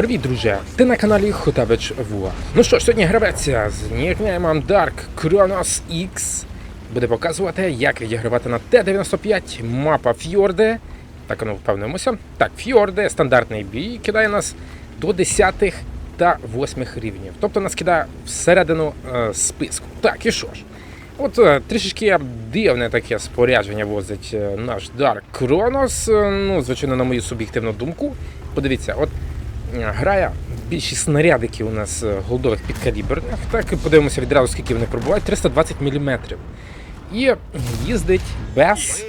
Привіт, друже! Ти на каналі Хотавич Вуа. Ну що ж, сьогодні гравець з нікнеймом Dark Chronos X буде показувати, як відігравати на Т-95 мапа Фьорди. Так, ну впевнимося. Так, Фьорди, стандартний бій, кидає нас до 10 та 8 рівнів. Тобто нас кидає всередину е, списку. Так, і що ж? От е, трішечки дивне таке спорядження возить е, наш Dark Chronos. Е, Ну, звичайно, на мою суб'єктивну думку. Подивіться, от грає більшість снарядиків у нас е, голдових підкаліберних. Так, і подивимося відразу, скільки вони пробувають. 320 мм. І їздить без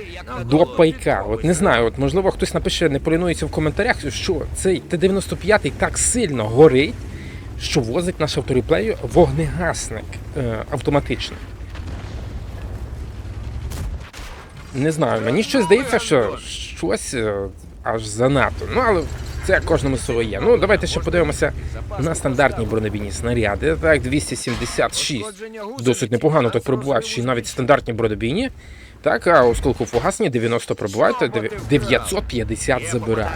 допайка. От не знаю, от можливо хтось напише, не полінується в коментарях, що цей Т-95 так сильно горить, що возить наш автореплею вогнегасник е, автоматичний. Не знаю, мені щось здається, що щось е, аж занадто. Ну, але це кожному своє. Ну, давайте ще подивимося на стандартні бронебійні снаряди. Так, 276. Досить непогано так пробувають, що навіть стандартні бронебійні. Так, а осколку фугасні 90 пробувають, та 950 забирають.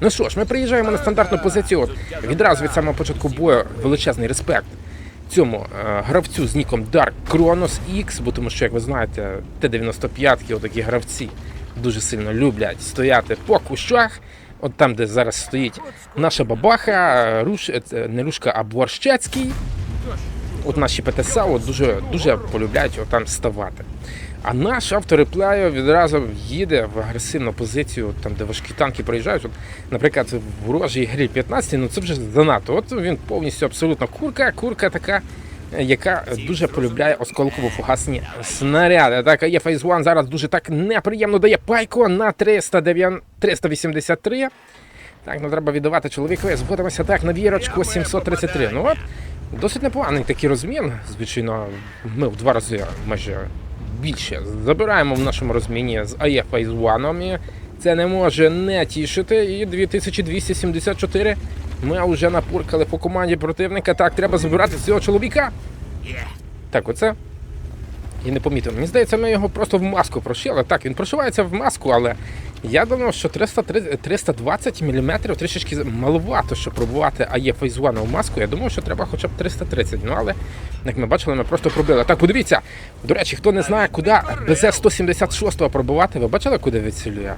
Ну що ж, ми приїжджаємо на стандартну позицію. От відразу від самого початку бою величезний респект цьому е, гравцю з ніком Dark Chronos X, бо тому що, як ви знаєте, Т-95 отакі гравці дуже сильно люблять стояти по кущах. От там, де зараз стоїть наша бабаха, руш, е, не рушка, а Борщецький. От наші ПТСА от дуже, дуже полюбляють от там ставати. А наш автореплею відразу їде в агресивну позицію, там де важкі танки проїжджають. От, наприклад, в ворожій гриль 15, ну це вже занадто. От він повністю абсолютно курка, курка така, яка дуже полюбляє осколково-фугасні снаряди. Так, є Phase One зараз дуже так неприємно дає пайко на 309 383. Так, ну треба віддавати чоловікові. Згодимося так на вірочку 733. Ну от, досить непоганий такий розмін. Звичайно, ми в два рази майже більше забираємо в нашому розміні з АЕ Phase One. Це не може не тішити. І 2274 ми вже напуркали по команді противника. Так, треба забирати цього чоловіка. Так, оце. І не помітив. Мені здається, ми його просто в маску прошили. Так, він прошивається в маску, але я думав, що 330 320 мм трішечки маловато, щоб пробувати АЄ One в маску. Я думав, що треба хоча б 330. Ну але, як ми бачили, ми просто пробили. Так, подивіться. До речі, хто не знає, куди БЗ-176 пробувати, ви бачили, куди відцілює?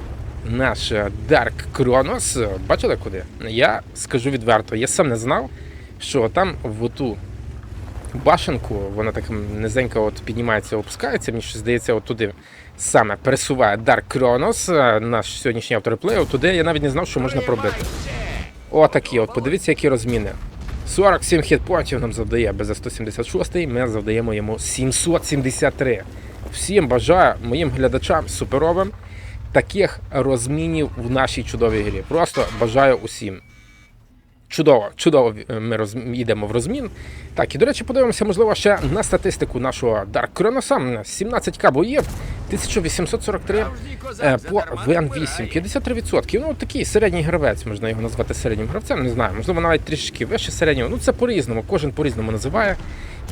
Наш е, Dark Chronos. Бачили куди? Я скажу відверто, я сам не знав, що там в ту башенку, вона так низенько от піднімається, опускається. Мені щось здається, от туди саме пересуває Dark Chronos, е, наш сьогоднішній автор. Туди я навіть не знав, що можна пробити. Отакі, от подивіться, які розміни. 47 хітпоінтів нам завдає без 176, ми завдаємо йому 773. Всім бажаю моїм глядачам суперовим таких розмінів в нашій чудовій грі. Просто бажаю усім. Чудово, чудово ми роз... йдемо в розмін. Так, і до речі, подивимося, можливо, ще на статистику нашого Dark Chronos. 17к боїв, 1843 е, по ВН8, 53%. Ну, такий середній гравець, можна його назвати середнім гравцем, не знаю. Можливо, навіть трішки вище середнього. Ну, це по-різному, кожен по-різному називає.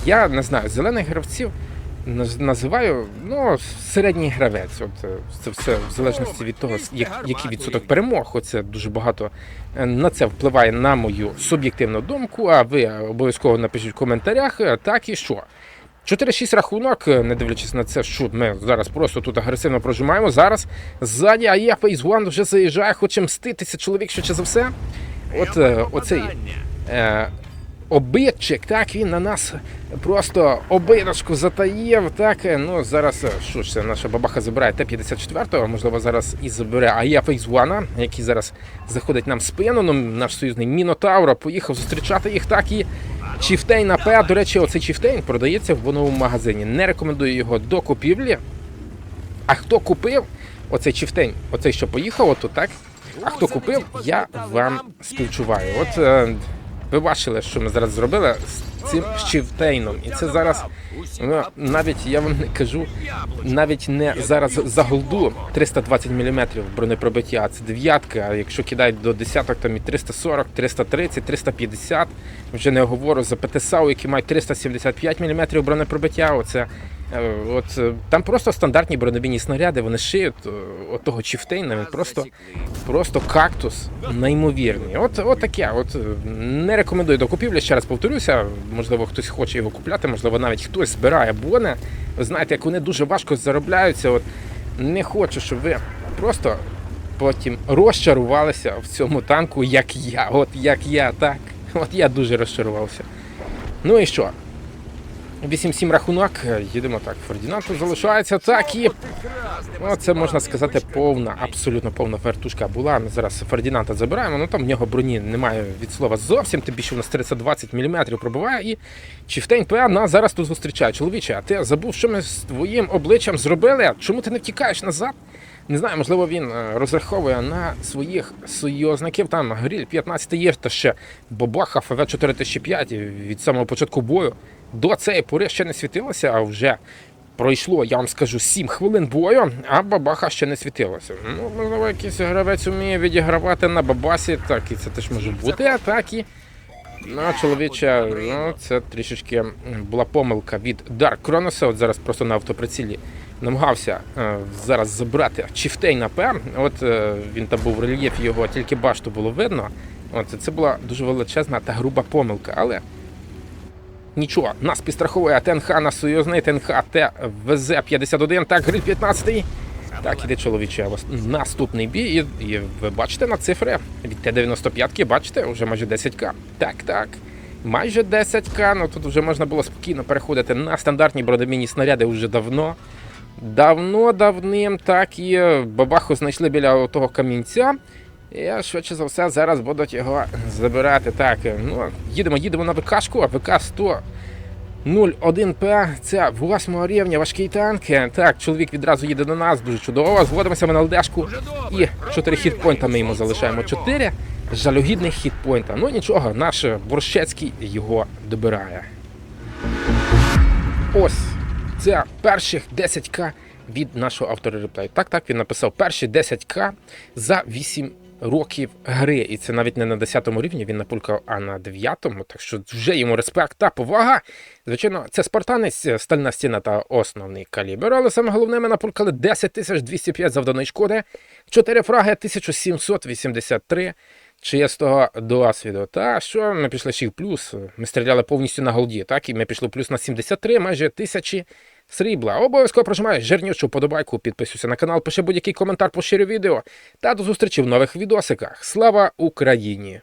Я не знаю, зелених гравців називаю ну, середній гравець. От е, це все в залежності від того, як, який відсоток перемог. Оце дуже багато е, на це впливає на мою суб'єктивну думку. А ви обов'язково напишіть в коментарях, е, так і що. 4-6 рахунок, е, не дивлячись на це, що ми зараз просто тут агресивно прожимаємо. Зараз ззаді АЄ Phase One вже заїжджає, хоче мститися чоловік швидше за все. От е, оцей е, обидчик, так, він на нас просто обидочку затаїв. Так, е, ну зараз е, що ж це, наша бабаха забирає Т-54, можливо, зараз і забере АЄ Phase який зараз заходить нам в спину. Ну, наш союзний Мінотавра поїхав зустрічати їх так і. Чіфтейн АП, до речі, оцей Чіфтейн продається в новому магазині. Не рекомендую його до купівлі. А хто купив оцей Чіфтейн, оцей, що поїхав, отут, так? А хто купив, я вам співчуваю. От е, ви бачили, що ми зараз зробили з цим Чіфтейном. І це зараз ну, навіть я вам не кажу, навіть не зараз за голду 320 мм бронепробиття, це дев'ятка. А якщо кидають до десяток, там і 340, 330, 350. Вже не говорю за ПТСАУ, які мають 375 мм бронепробиття. Оце От е, там просто стандартні бронебійні снаряди, вони шиють е, от того чіфтейна, він просто, просто кактус неймовірний. От, от таке. От е, не рекомендую до купівлі. Ще раз повторюся. Можливо, хтось хоче його купляти, можливо, навіть хтось збирає бони. Знаєте, як вони дуже важко заробляються. От не хочу, щоб ви просто потім розчарувалися в цьому танку, як я. От як я, так. От я дуже розчарувався. Ну і що? 8-7 рахунок, їдемо так. Фердінанду залишається так і. Ну, це можна сказати повна, абсолютно повна вертушка була. Ми зараз Фердінанда забираємо, ну там в нього броні немає від слова зовсім, тим більше у нас 320 мм пробиває. І Чіфтейн ПА нас зараз тут зустрічає. Чоловіче, а ти забув, що ми з твоїм обличчям зробили? Чому ти не втікаєш назад? Не знаю, можливо, він е, розраховує на своїх союзників. Там гріль 15 є, та ще Бабаха ФВ 4005 від самого початку бою. До цієї пори ще не світилося, а вже пройшло, я вам скажу, 7 хвилин бою, а бабаха ще не світилася. Ну, можливо, якийсь гравець вміє відігравати на бабасі, так і це теж може бути, а так і. Ну, чоловіче, ну це трішечки була помилка від Дарк Кроноса. От зараз просто на автоприцілі намагався е, зараз забрати Чіфтей на П. От е, він там був в рельєфі, його тільки башту було видно. От це була дуже величезна та груба помилка. Але нічого, нас підстраховує ТНХ на союзний ТНХ ТВЗ-51, так, гриль 15. Так, іде чоловіче, наступний бій, і, і ви бачите на цифри від Т-95, бачите, вже майже 10к. Так, так. Майже 10к, ну тут вже можна було спокійно переходити на стандартні бронебійні снаряди вже давно. Давно, давним, так і бабаху знайшли біля того камінця. І швидше за все зараз будуть його забирати. Так, ну, їдемо, їдемо на ВКшку, ВК 100 01П, це 8 рівня важкий танк. Так, чоловік відразу їде до нас, дуже чудово. Зводимося ми на ЛДшку. І 4 хітпойнта ми йому залишаємо. 4 жалюгідних хітпойнта. Ну нічого, наш Борщецький його добирає. Ось це перших 10к від нашого автора реплею. Так, так, він написав перші 10к за 8 років гри. І це навіть не на 10 рівні, він напулькав, а на 9, так що вже йому респект та повага. Звичайно, це спартанець, стальна стіна та основний калібр. Але саме головне, ми напулькали 10 205 завданої шкоди, 4 фраги 1783 чистого досвіду. Та що ми пішли ще в плюс. Ми стріляли повністю на голді, так і ми пішли плюс на 73, майже тисячі срібла. Обов'язково прожимай жирнючу подобайку, підписуйся на канал, пиши будь-який коментар, поширю відео. Та до зустрічі в нових відосиках. Слава Україні!